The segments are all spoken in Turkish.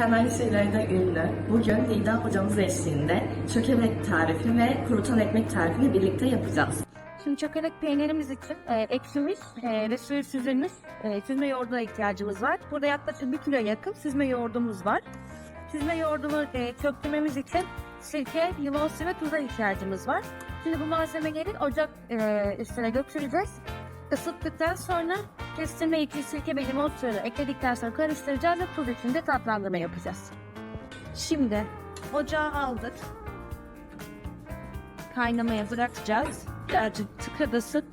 Hemen şeylerde ünlü. Bugün Didem hocamız eşliğinde çökelek tarifi ve kurutan ekmek tarifini birlikte yapacağız. Şimdi çökelek peynirimiz için e, ekşimiz e, ve suyu süzülmüş e, süzme yoğurduna ihtiyacımız var. Burada yaklaşık 1 kilo yakın süzme yoğurdumuz var. Süzme yoğurdumu e, çöktürmemiz için sirke, limon suyu ve tuza ihtiyacımız var. Şimdi bu malzemeleri ocak e, üstüne götüreceğiz. Isıttıktan sonra kestirme için sirke ve limon suyunu ekledikten sonra karıştıracağız ve tuz içinde tatlandırma yapacağız. Şimdi ocağı aldık. Kaynamaya bırakacağız. Birazcık tıkadasın.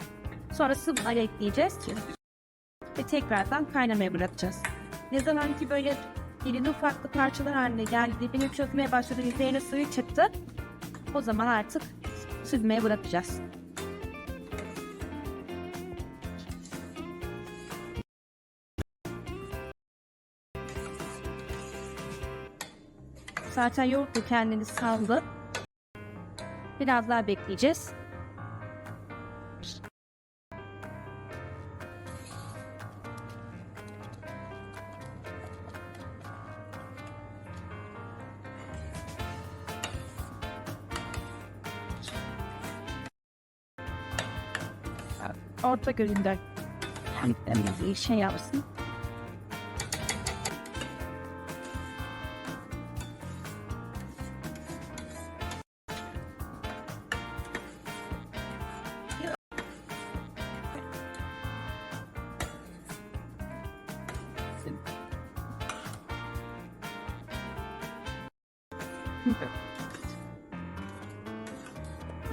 Sonra sıvı ekleyeceğiz. Ve tekrardan kaynamaya bırakacağız. Ne zaman ki böyle irili ufaklı parçalar haline geldi, dibini çökmeye başladı, üzerine suyu çıktı. O zaman artık süzmeye bırakacağız. Zaten yoğurt da kendini saldı. Biraz daha bekleyeceğiz. Orta gözünden bir şey yapsın.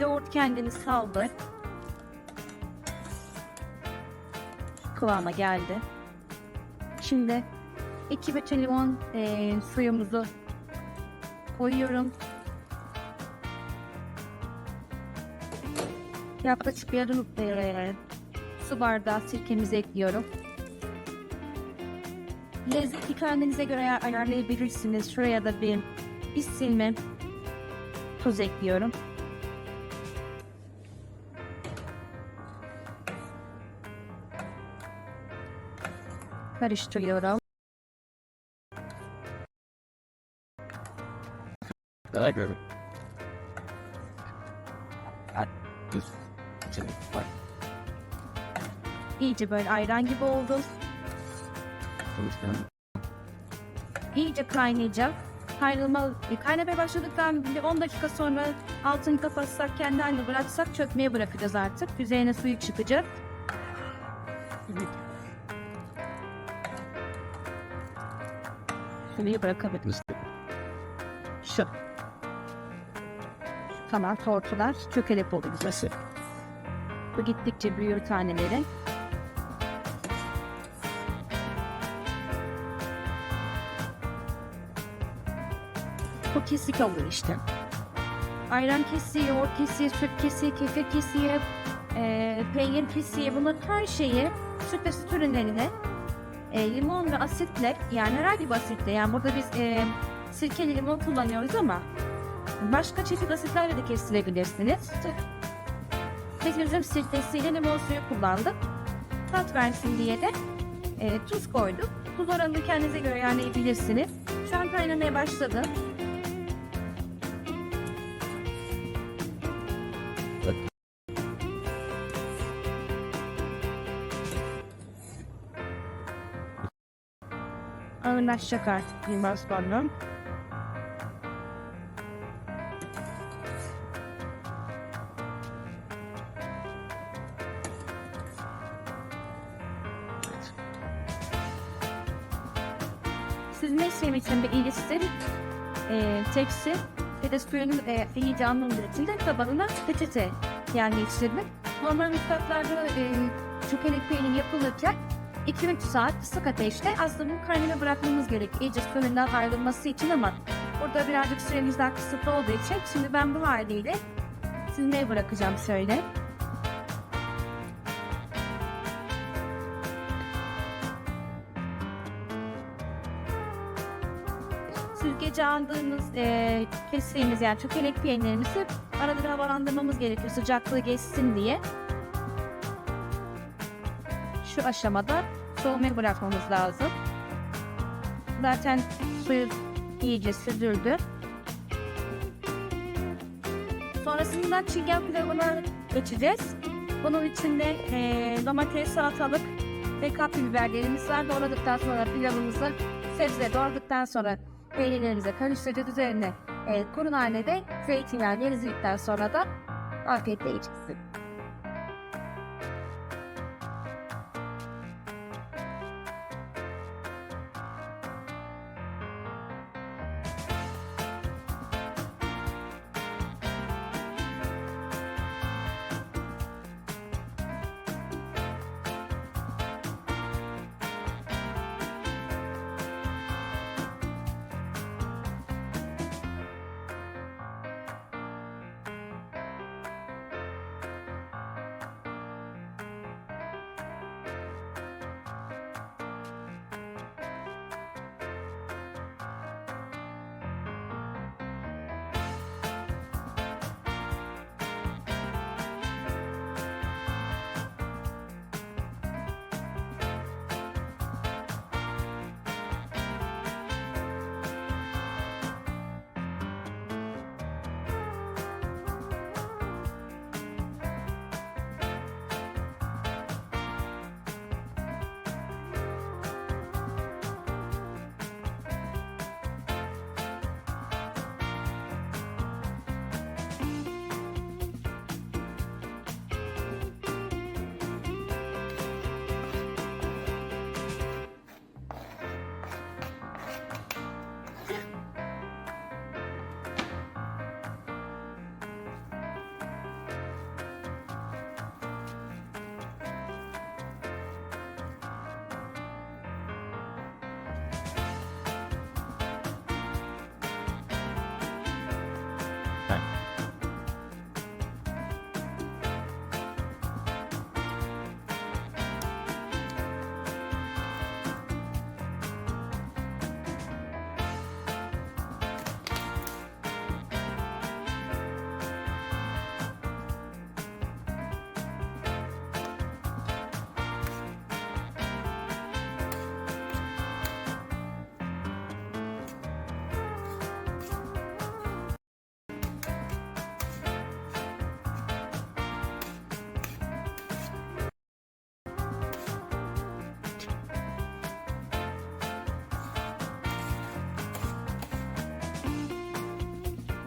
Yoğurt kendini saldı. Kıvama geldi. Şimdi iki bütün limon eee, suyumuzu koyuyorum. Yaklaşık yarım eee, su bardağı sirkemizi ekliyorum. Lezzeti kendinize göre ayar- ayarlayabilirsiniz. Şuraya da bir, bir silme tuz ekliyorum. Karıştırıyorum. Görün. İyice böyle ayran gibi oldu. İyice kaynayacak. Kaynama, e, kaynamaya başladıktan bir 10 dakika sonra altını kapatsak kendi haline bıraksak çökmeye bırakacağız artık. Üzerine suyu çıkacak. Suyu bırakabiliriz. Şu. Tamam tortular çökelek oldu bize. Bu gittikçe büyür taneleri. Bu kesik oluyor işte. Ayran kesiği, yoğurt kesiği, süt kesiği, kefir kesiği, e, peynir kesiği bunların her şeyi süt ve süt ürünlerine e, limon ve asitle yani herhangi bir asitle yani burada biz e, sirkeli limon kullanıyoruz ama başka çeşit asitlerle de kestirebilirsiniz. Biz bizim sirkesiyle limon suyu kullandık. Tat versin diye de e, tuz koyduk. Tuz oranını kendinize göre ayarlayabilirsiniz. Şu an kaynamaya başladı. Ağırlaşacak artık sonra. Süzme işlemi için bir iyileştir, e, tepsi ve de suyun e, iyice alındığı için de tabanına peçete yerleştirdik. Normal mutfaklarda e, çökelek peynir yapılırken 2-3 saat kısık ateşte aslında bu kaynana bırakmamız gerek. İyice suyundan ayrılması için ama burada birazcık süremiz daha kısıtlı olduğu için şimdi ben bu haliyle süzmeye bırakacağım şöyle. Süzgece aldığımız e, kestiğimiz yani çökelek peynirimizi arada bir havalandırmamız gerekiyor sıcaklığı geçsin diye. Şu aşamada soğumaya bırakmamız lazım. Zaten suyu iyice süzüldü. Sonrasında çingen pilavına geçeceğiz. Bunun içinde eee, domates, salatalık ve kapya biberlerimiz var. Doğradıktan sonra pilavımızı sebze doğradıktan sonra peynirlerimize karıştıracağız. Üzerine e, kuru nane de zeytinyağı gezdirdikten sonra da afiyetle yiyeceksin.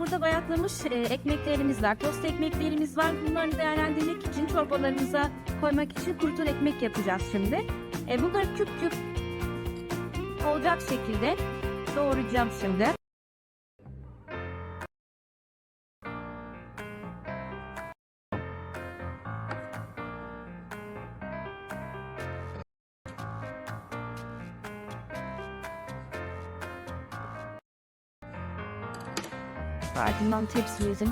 Burada bayatlamış e, ekmeklerimiz var, tost ekmeklerimiz var. Bunları değerlendirmek için çorbalarımıza koymak için kurutur ekmek yapacağız şimdi. E, bunları küp küp olacak şekilde doğrayacağım şimdi. Ardından tepsimizin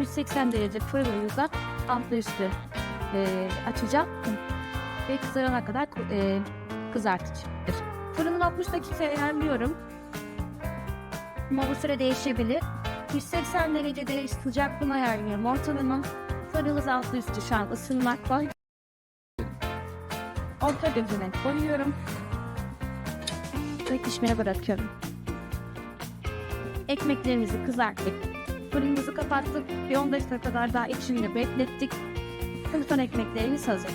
180 derece fırınımıza altlı üstü e, açacağım ve kızarana kadar e, kızartacağım. Fırının 60 dakika ayarlıyorum. Ama bu süre değişebilir. 180 derecede sıcaklığını ayarlıyorum ortalama. Fırınımız altlı üstü şu an ısınmak var. Orta gözüne koyuyorum. Ve pişmeye bırakıyorum. Ekmeklerimizi kızarttık. Fırınımızı kapattık. Bir 10 dakika kadar daha içinde beklettik. Kırmızı ekmeklerimiz hazır.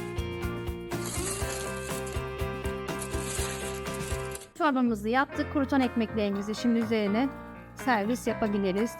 Çorbamızı yaptık. Kurutan ekmeklerimizi şimdi üzerine servis yapabiliriz.